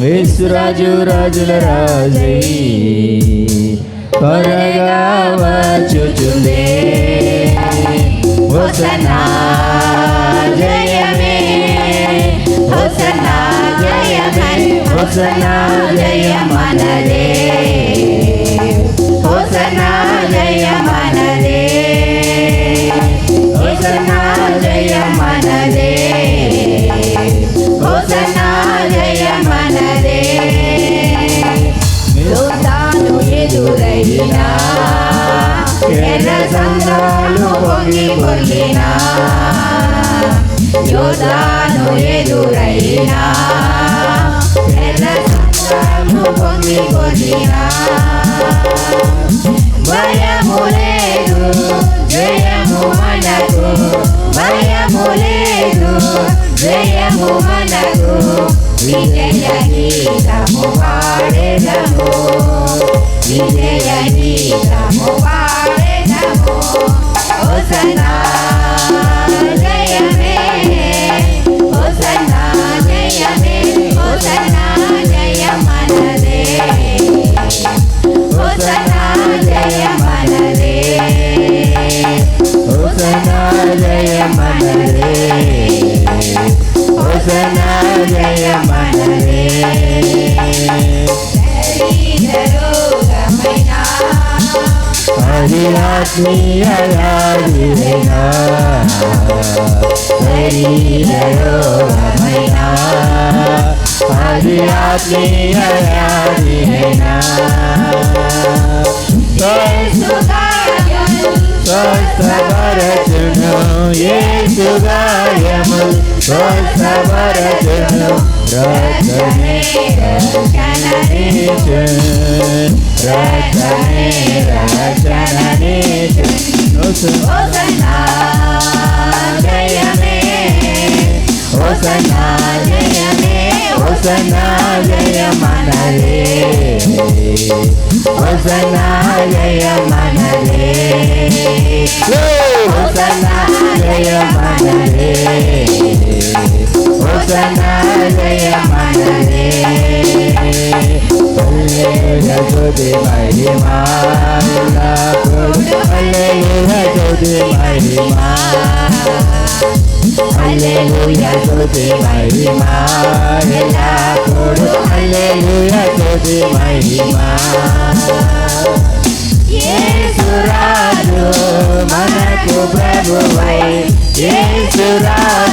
వేసురాజు రాజుల రాజై త్వరగా వచ్చుచుందే వసనా జయమే వసనా జయమే వసనా జయమనదే పొంగి యోధాను ఎదురైనా ఎర్ర సంద్రాలు పొంగి పొర్లినా భయము లేదు జయము మనకు భయము లేదు జయము మనకు. విజయ గీతము పాడెదము విజయ గీతము పాడెదము. Hosanna, Jaya Manare. हरि आत्मीय हरी हरि हरी हरि स्वस्तवरचनु ये सुगायमु स्वस्तवरचनु హోసనా జయ మనలే హోసనా జయ మనలే హోసనా జయ మనలే హోసనా జయ మనలే హల్లెలూయా స్తుతి మహిమా హల్లెలూయా స్తుతి మహిమా హల్లెలూయా స్తుతి మహిమా ఎల్లప్పుడూ హల్లెలూయా స్తుతి మహిమా యేసురాజు మనకు ప్రభువై యేసురాజు మనకు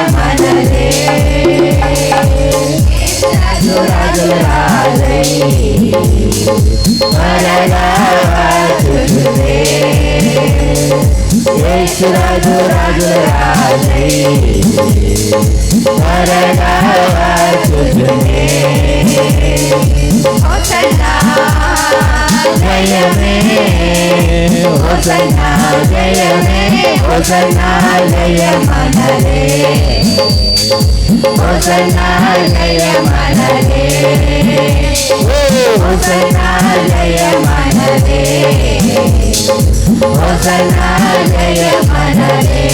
Oh, ஜெயமே ஓசனா ஜெயமே ஓசனா ஜெய மனரே ஓசனா ஜெய மனரே ஓசனா ஜெய மனரே ஓசனா ஜெய மனரே